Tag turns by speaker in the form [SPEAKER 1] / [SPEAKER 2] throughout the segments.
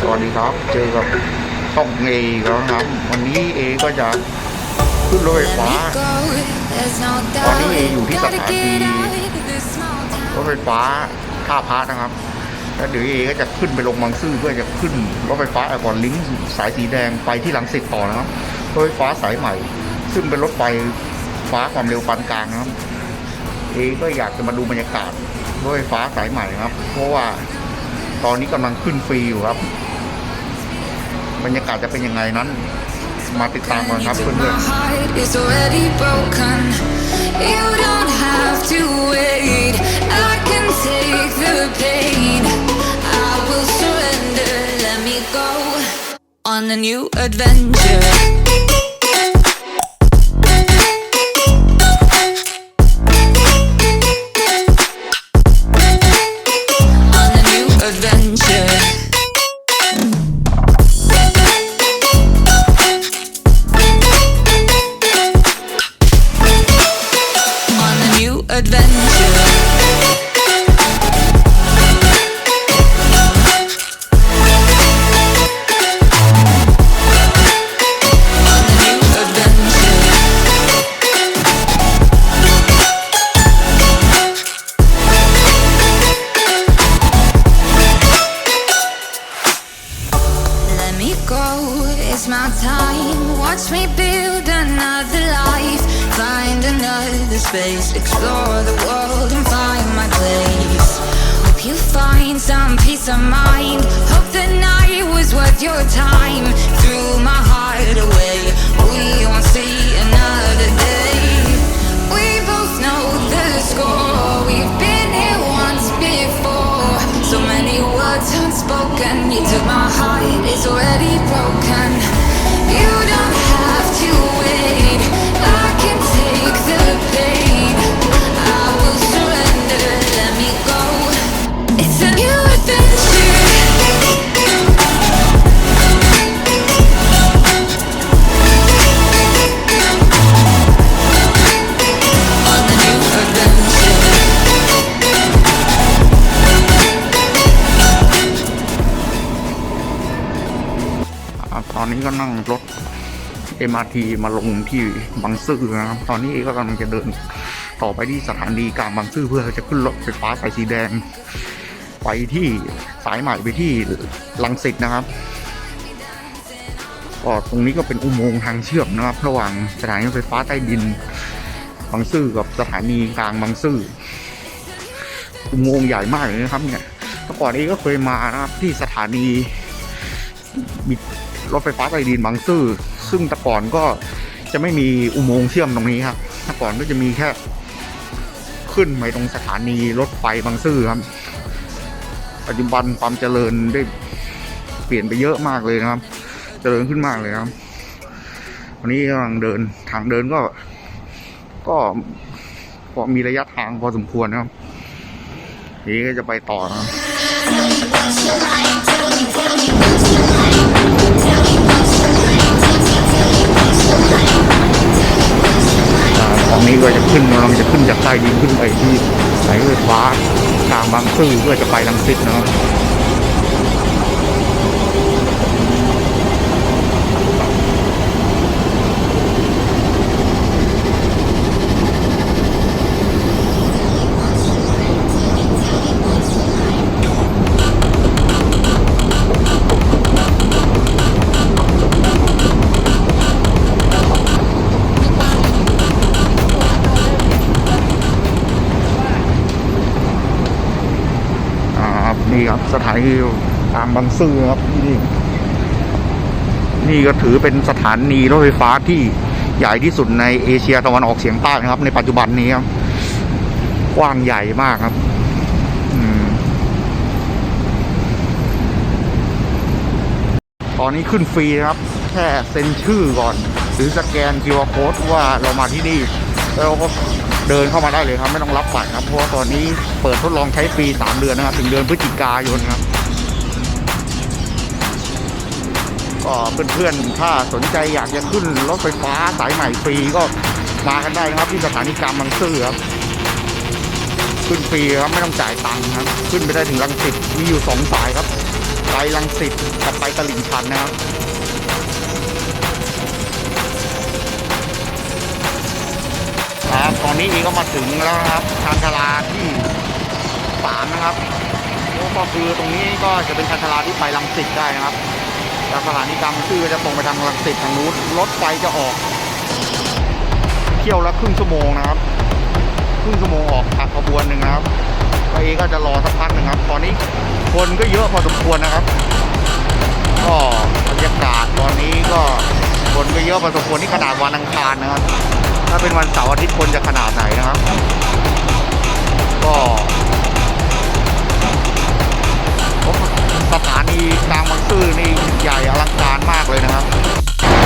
[SPEAKER 1] สวัสดีครับ เจอกับช่องเออีกแล้วนะครับ วันนี้เอก็จะขึ้นรถไฟฟ้า
[SPEAKER 2] ตอนนี้เออยู่ที่สถานี
[SPEAKER 1] รถไฟฟ้าท่าพระนะครับแล้วเดี๋ยวเอก็จะขึ้นไปลงบางซื่อเพื่อจะขึ้นรถไฟฟ้าแอร์พอร์ตลิงก์สายสีแดงไปที่หลังสิตต่อนะครับรถไฟฟ้าสายใหม่ ซึ่งเป็นรถไฟฟ้าความเร็วปานกลางนะครับเอก็อยากจะมาดูบรรยากาศรถไฟฟ้าสายใหม่ครับ เพราะว่า ตอนนี้กำลังขึ้นฟรีอยู่ครับ บรรยากาศจะเป็นยังไงนั้น มาติดตามกันครับเพื่อน
[SPEAKER 2] ๆ On a new adventure
[SPEAKER 1] ก็นั่งรถ MRT มาลงที่บางซื่อนะครับ ตอนนี้เอก็กำลังจะเดินต่อไปที่สถานีกลางบางซื่อเพื่อจะขึ้นรถไฟฟ้าสายสีแดง ไปที่สายใหม่ไปที่ลังสิตนะครับก็ตรงนี้ก็เป็นอุโมงค์ทางเชื่อมนะครับ ระหว่างสถานีรถไฟฟ้าใต้ดิน บางซื่อกับสถานีกลางบางซื่ออุโมงค์ใหญ่มากเลยนะครับเนี่ยเมื่ก่อนนี้ก็เคยมานะครับที่สถานีมี รถไฟฟ้าใต้ดินบางซื่อซึ่งแต่ก่อนก็จะไม่มีอุโมงค์เชื่อมตรงนี้ครับแต่ก่อนก็จะมีแค่ ขึ้นไปตรงสถานีรถไฟบางซื่อครับ ปัจจุบันความเจริญได้เปลี่ยนไปเยอะมากเลยนะครับ เจริญขึ้นมากเลยครับ วันนี้กำลังเดินทางเดินก็ ก็พอมีระยะทางพอสมควรนะครับนี้ก็จะไปต่อนะ ตรันนี้ก็จะขึ้นกำลังจะขึ้นจากใต้ดินขึ้นไปที่สายรถไฟฟ้ากลางบางซื่อเพื่อจะไปลังสิตนะครับับนี่ครับ สถานีกลางบางซื่อครับนี่นี่ก็ถือเป็นสถานีรถไฟฟ้าที่ใหญ่ที่สุดในเอเชียตะวันออกเฉียงใต้นะครับ ในปัจจุบันนี้ครับกว้างใหญ่มากครับตอนนี้ขึ้นฟรีนะครับ แค่เซ็นชื่อก่อน หรือสแกน QR code ว่าเรามาที่นี่ แล้วก็ เดินเข้ามาได้เลยครับ ไม่ต้องรับบัตรครับเพราะว่าตอนนี้เปิดทดลองใช้ฟรี3เดือนนะครับ ถึงเดือนพฤศจิกายนครับก็เพื่อนๆถ้าสนใจอยากจะขึ้นรถไฟฟ้าสายใหม่ฟรีก็มากันได้นะครับ ที่สถานีกลางบางซื่อครับขึ้นฟรีครับไม่ต้องจ่ายตังค์ครับ ขึ้นไปได้ถึงรังสิตมีอยู่สองสายครับ ไปลังสิตกับไปตลิ่งชันนะครับ ครับตอนนี้เองก็มาถึงแล้วนะครับชานชาลาที่สามนะครับก็คือตรงนี้ก็จะเป็นชานชาลาที่ไปลังสิตได้นะครับจากสถานีกลางชื่อจะตรงไปทางลังสิตทางนู้นรถไฟจะออกเที่ยวละครึ่งชั่วโมงนะครับครึ่งชั่วโมงออกขับขบวนหนึ่งนะครับก็เองก็จะรอสักพักหนึ่งครับ ตอนนี้คนก็เยอะพอสมควรนะครับก็บรรยากาศตอนนี้ก็คนก็เยอะพอสมควรที่ขนาดวันอังคารนะครับ ถ้าเป็นวันเสาร์อาทิตย์คนจะขนาดไหนนะครับ ก็สถานีกลางบางซื่อนี่ใหญ่อลังการมากเลยนะครับ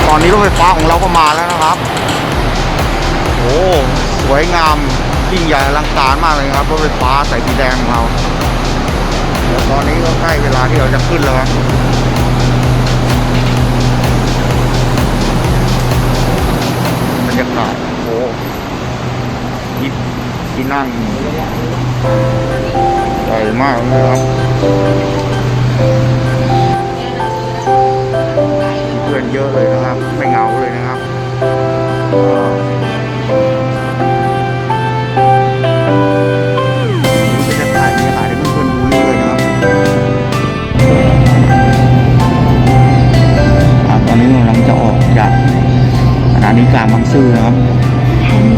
[SPEAKER 1] ตอนนี้รถไฟฟ้าของเราก็มาแล้วนะครับ โอ้สวยงามยิ่งใหญ่อลังการมากเลยครับรถไฟฟ้าสายสีแดงของเราเดี๋ยวตอนนี้ก็ใกล้เวลาที่เราจะขึ้นแล้วครับ รยากาศโอ้ที่ที่นั่งใหญ่มากนะครับเพื่อนเยอะเลยนะครับ ไม่เหงาเลยนะครับ นีกลางบางซื่อนะครับ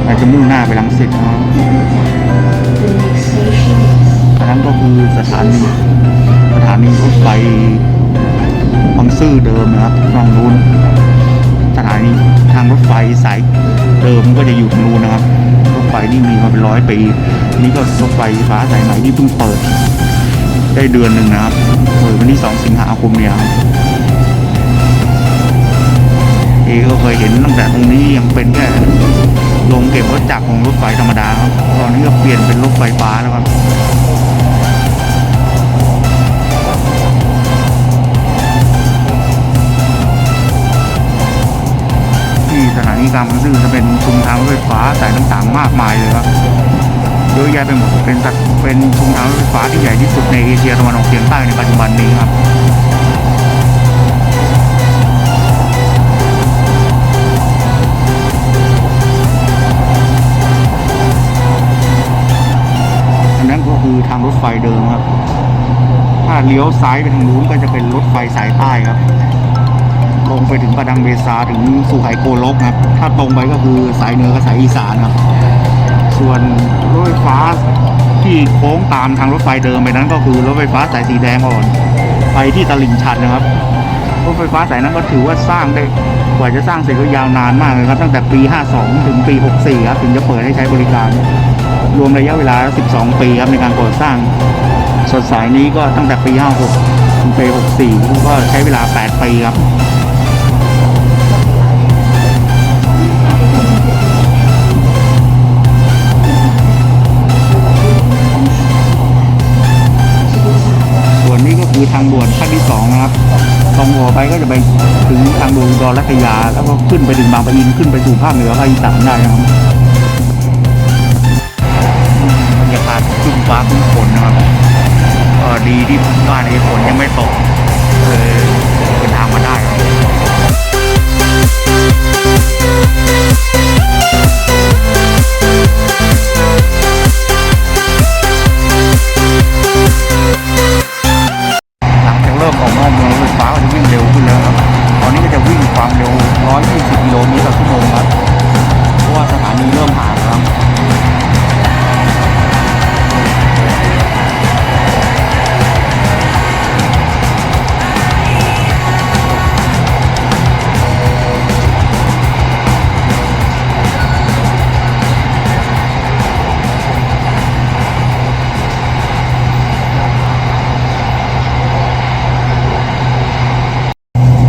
[SPEAKER 1] เราจจะมุ่งหน้าไปลังสิตนะครับอันนั้นก็คือสถานีสถานีรถไฟบางซื่อเดิมนะครับตรงนู้นสถานีทางรถไฟสายเดิมก็จะอยู่ตรงนู้นนะครับ รถไฟนี่มีมาเป็นร้อยปี นี่ก็รถไฟฟ้าสายใหม่ที่เพิ่งเปิด ได้เดือนหนึ่งนะครับเปิดวันที่สองสิงหาคมเนี่ยครับ เอก็เคยเห็นตั้งแต่ตรงนี้ยังเป็นแค่โรงเก็บรถจักรของรถไฟธรรมดาครับ ตอนนี้ก็เปลี่ยนเป็นรถไฟฟ้าแล้วครับที่สถานีกลางบางซื่อจะเป็นชุมทางรถไฟฟ้าสายต่างๆมากมายเลยครับเยอะแยะไปหมดเป็นเป็นชุมทางรถไฟฟ้าที่ใหญ่ที่สุดในเอเชียตะวันออกเฉียงใต้ในปัจจุบันนี้ครับ คือทางรถไฟเดิมครับ ถ้าเลี้ยวซ้ายไปทางนู้นก็จะเป็นรถไฟสายใต้ครับลงไปถึงประดังเบซาถึงสุไหงโกลกครับ ถ้าตรงไปก็คือสายเหนือกับสายอีสานครับ ส่วนรถไฟฟ้าที่โค้งตามทางรถไฟเดิมไปนั้นก็คือรถไฟฟ้าสายสีแดงอ่อน ไปที่ตลิ่งชันนะครับ รถไฟฟ้าสายนั้นก็ถือว่าสร้างได้ กว่าจะสร้างเสร็จก็ยาวนานมากเลยครับ ตั้งแต่ปี 52 ถึงปี 64 ครับ ถึงจะเปิดให้ใช้บริการ รวมระยะเวลา 12 ปีครับในการก่อสร้างส่วนสายนี้ก็ตั้งแต่ปี 56 ถึงปี 64 ก็ใช้เวลา 8 ปีครับส่วนนี้ก็คือทางด่วนขั้นที่สองนะครับ ตรงหัวไปก็จะไปถึงทางด่วนอุดรรัตยา แล้วก็ขึ้นไปถึงบางปะอินขึ้นไปสู่ภาคเหนือภาคอีสานได้นะครับบรรยากาศคึ้มฟ้าคึ้มฝนนะครับดีที่บ้านไอ้ฝนยังไม่ตกเลยะว่าสถานีเริ่มหางแล้ว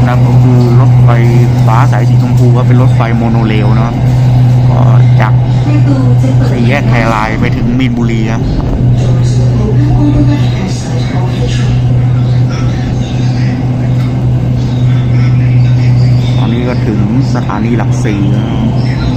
[SPEAKER 1] นั่นก็คือรถไฟฟ้าสายสีชมพูครับเป็นรถไฟโมโนเรล มีนบุรีครับตอนนี้ก็ถึงสถานีหลักสี่แล้ว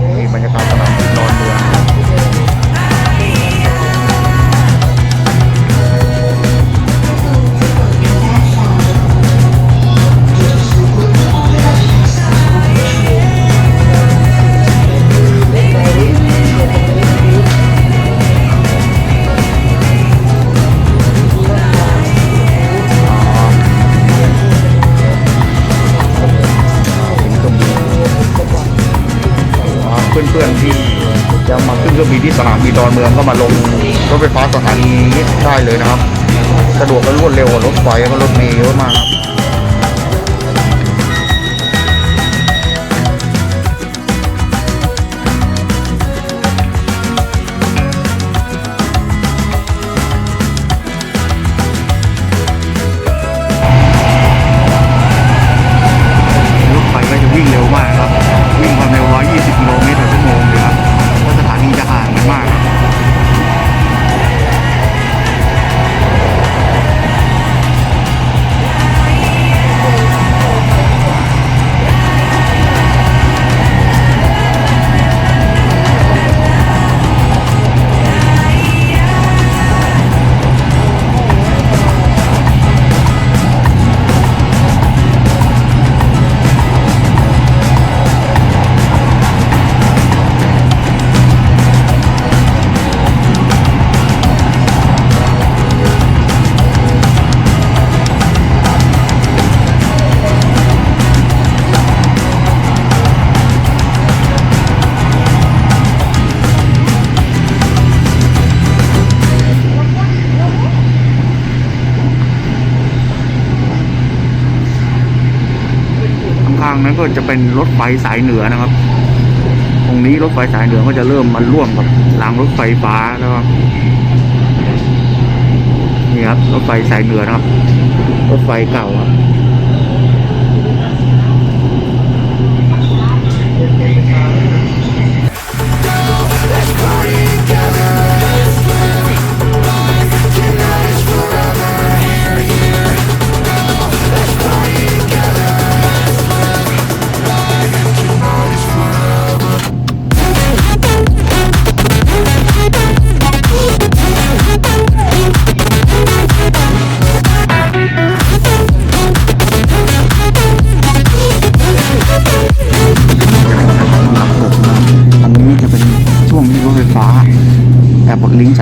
[SPEAKER 1] ครับนี่ นีดอนเมืองก็มาลงรถไฟฟ้าสถานีนี้ได้เลยนะครับ สะดวกและรวดเร็วกว่ารถไฟก็รถเมล์เยอะมากครับ นั้นก็จะเป็นรถไฟสายเหนือนะครับ ตรงนี้รถไฟสายเหนือก็จะเริ่มมาร่วมกับรางรถไฟฟ้าแล้วครับนี่ครับรถไฟสายเหนือนะครับ รถไฟเก่าครับ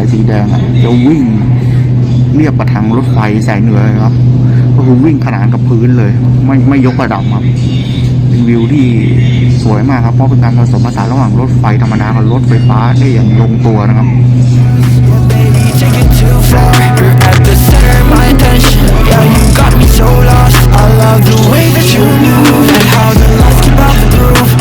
[SPEAKER 1] สายสีแดงอะจะวิ่งเรียบกับทางรถไฟสายเหนือครับ ก็คือวิ่งขนานกับพื้นเลย ไม่ไม่ยกระดับครับเป็นวิวที่สวยมากครับ เพราะเป็นการผสมผสานระหว่างรถไฟธรรมดากับรถไฟฟ้าได้อย่างลงตัวนะครับ
[SPEAKER 3] Yeah, you got me so lost I love the way that you move And how the lights keep off the roof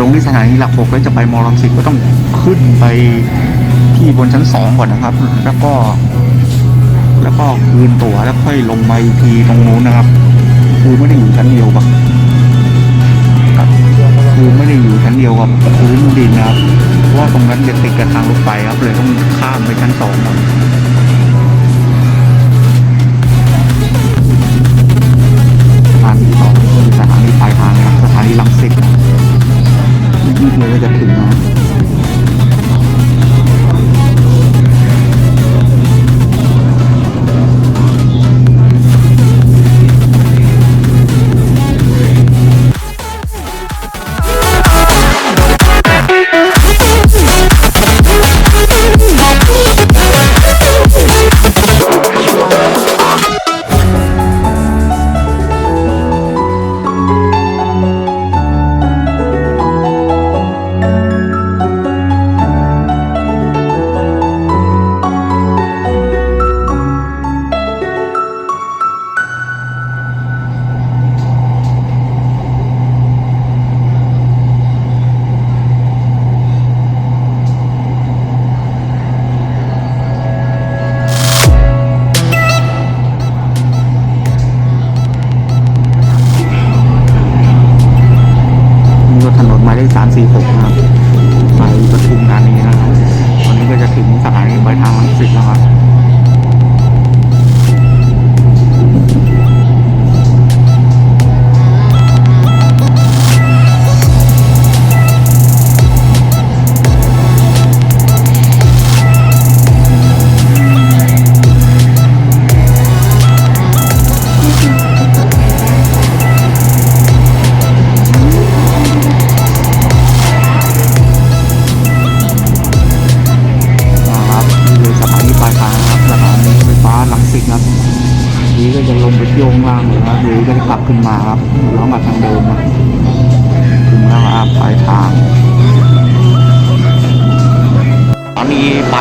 [SPEAKER 1] ลงที่สถานีหลักหกแล้วจะไปมอลังสิตก็ต้องขึ้นไปที่บนชั้นสองก่อนนะครับ แล้วก็ แล้วก็คืนตั๋วแล้วค่อยลงมาอีกทีตรงนู้นนะครับ คือไม่ได้อยู่ชั้นเดียวกับคือไม่ได้อยู่ชั้นเดียวกับพื้นดินนะครับเพราะว่าตรงนั้นจะติดกับทางรถไฟครับเลยต้องข้ามไปชั้นสองครับสถานีสองคือสถานีปลายทางนะครับสถานีลังสิต นิดๆเ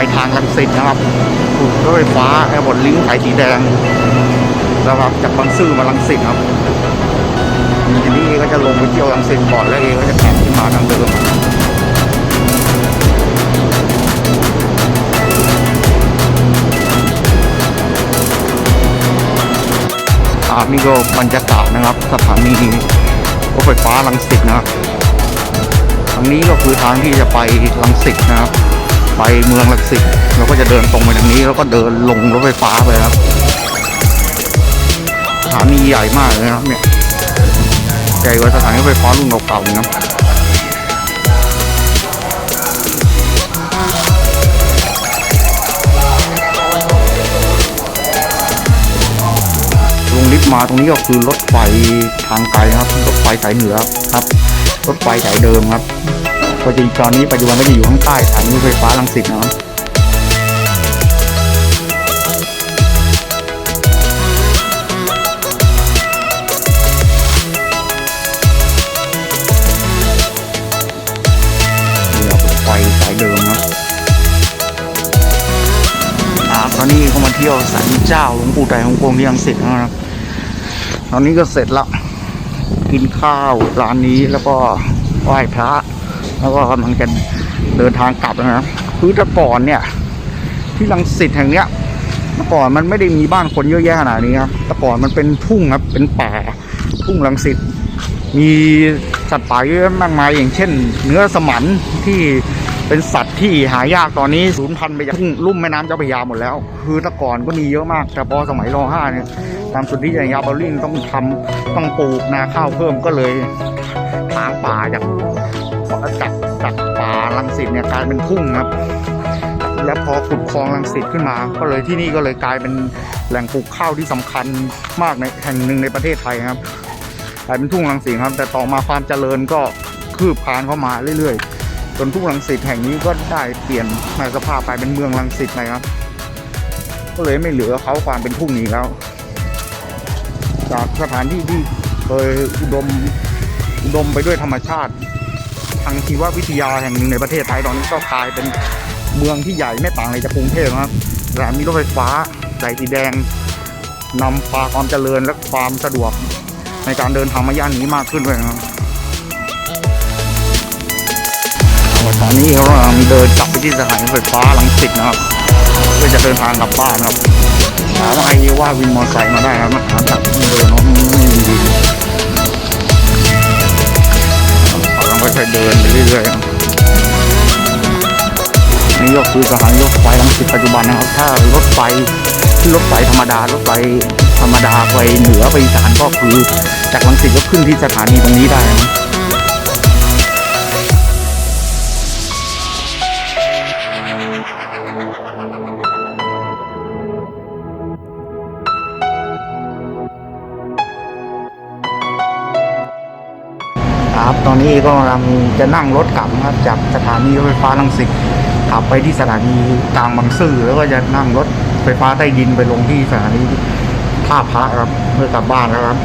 [SPEAKER 1] านีปลายทางลังสิตนะครับถูกรถไฟฟ้าแอร์บอร์ดลิงก์สายสีแดงนะครับจากบางซื่อมาลังสิตครับทีนี้ก็จะลงไปเที่ยวลังสิตก่อนแล้วเอก็จะกลับขึ้นมาทางเดิมอานี่ก็บรรยากาศนะครับ สถานีรถไฟฟ้าลังสิตนะครับทางนี้ก็คือทางที่จะไปลังสิตนะครับ ไปเมืองลังสิตเราก็จะเดินตรงไปทางนี้ แล้วก็เดินลงรถไฟฟ้าไปครับสถานีใหญ่มากเลยนะครับเนี่ยใหญ่กว่าสถานีรถไฟฟ้ารุ่นเก่าๆนะครับลงลิฟต์มาตรงนี้ก็คือรถไฟทางไกลครับ รถไฟสายเหนือครับ รถไฟสายเดิมครับ ปัจจุบันตอนนี้ปัจจุบันก็จะอยู่ข้างใต้สถานีรถไฟฟ้าลังสิตนะครับนี่ครับรถไฟสายเดิมครับอ่าตอนนี้ก็มาเที่ยวสันเจ้าหลวงปู่ไตรฮ่องกงที่อังสิตนะครับตอนนี้ก็เสร็จแล้วกินข้าวร้านนี้แล้วก็ไหว้พระ แล้วก็กำลังจะเดินทางกลับนะครับคือแต่ก่อนเนี่ย ที่ลังสิตแห่งเนี้ยเมื่ก่อนมันไม่ได้มีบ้านคนเยอะแยะขนาดนี้ครับแต่ก่อนมันเป็นทุ่งครับเป็นป่าทุ่งลังสิตมีสัตว์ป่าเยอะมากมายอย่างเช่น เนื้อสมันที่เป็นสัตว์ที่หายากตอนนี้สูญพันธุ์ไปจากทุ่งลุ่มแม่น้ำเจ้าพระยาหมดแล้ว คือแต่ก่อนก็มีเยอะมากแต่พอสมัยรห้าเนี่ยตามสุดที่ยาบอลลิงต้องทำต้องปลูกนาข้าวเพิ่มก็เลยทางป่าจาก จากจากป่าลังสิตเนี่ยกลายเป็นทุ่งครับ และพอขุดคลองลังสิตขึ้นมา ก็เลยที่นี่ก็เลยกลายเป็นแหล่งปลูกข้าวที่สำคัญมากในแห่งหนึ่งในประเทศไทยครับกลายเป็นทุ่งรังสิตครับ แต่ต่อมาความเจริญก็คืบคลานเข้ามาเรื่อยๆ จนทุ่งรังสิตแห่งนี้ก็ได้เปลี่ยนในสภาพกลายเป็นเมืองรังสิตไปครับ ก็เลยไม่เหลือเขาความเป็นทุ่งนี้แล้ว จากสถานที่ที่เคยอุดมอุดมไปด้วยธรรมชาติ ทางชีววิทยาแห่งหนึ่งในประเทศไทยตอนนี้ก็กลายเป็นเมืองที่ใหญ่ไม่ต่างอะไรจากกรุงเทพครับสถานีรถไฟฟ้าสายสีแดงนำพาความเจริญและความสะดวกในการเดินทางมาย่านนี้มากขึ้นด้วยนะครับตอนนี้เรากำลังเดินกลับไปที่สถานีรถไฟฟ้าลังสิตนะครับเพื่อจะเดินทางกลับบ้านครับถามว่าใครว่าวินมอเตอร์ไซค์มาได้ครับมาหาจากเดินเนาะไม่มี วินเราต้องค่อยๆเดินไปเรื่อยๆนี่ก็คือสถานีรถไฟลังสิตปัจจุบันนะครับ ถ้ารถไฟที่รถไฟธรรมดารถไฟธรรมดาไปเหนือไปอีสานก็คือจากลังสิตก็ขึ้นที่สถานีตรงนี้ได้นะ ครับ ตอนนี้ก็กำลังจะนั่งรถกลับครับ จากสถานีรถไฟฟ้าลังสิตขับไปที่สถานีกลางบางซื่อแล้วก็จะนั่งรถไฟฟ้าใต้ดินไปลงที่สถานีท่าพระครับเพื่อกลับบ้านแล้วครับ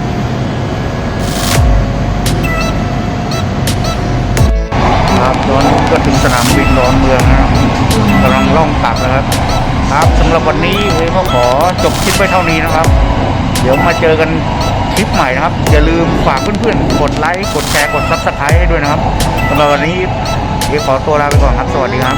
[SPEAKER 1] ครับตอนนี้ก็ถึงสนามบินดอนเมืองนะครับกำลังล่องกลับนะครับ ครับสำหรับวันนี้เอก็ขอจบคลิปไว้เท่านี้นะครับ เดี๋ยวมาเจอกัน คลิปใหม่นะครับ อย่าลืมฝากเพื่อนๆ กดไลค์กดแชร์กดซับสไครต์ให้ด้วยนะครับสำหรับวันนี้เอขอตัวลาไปก่อนครับ สวัสดีครับ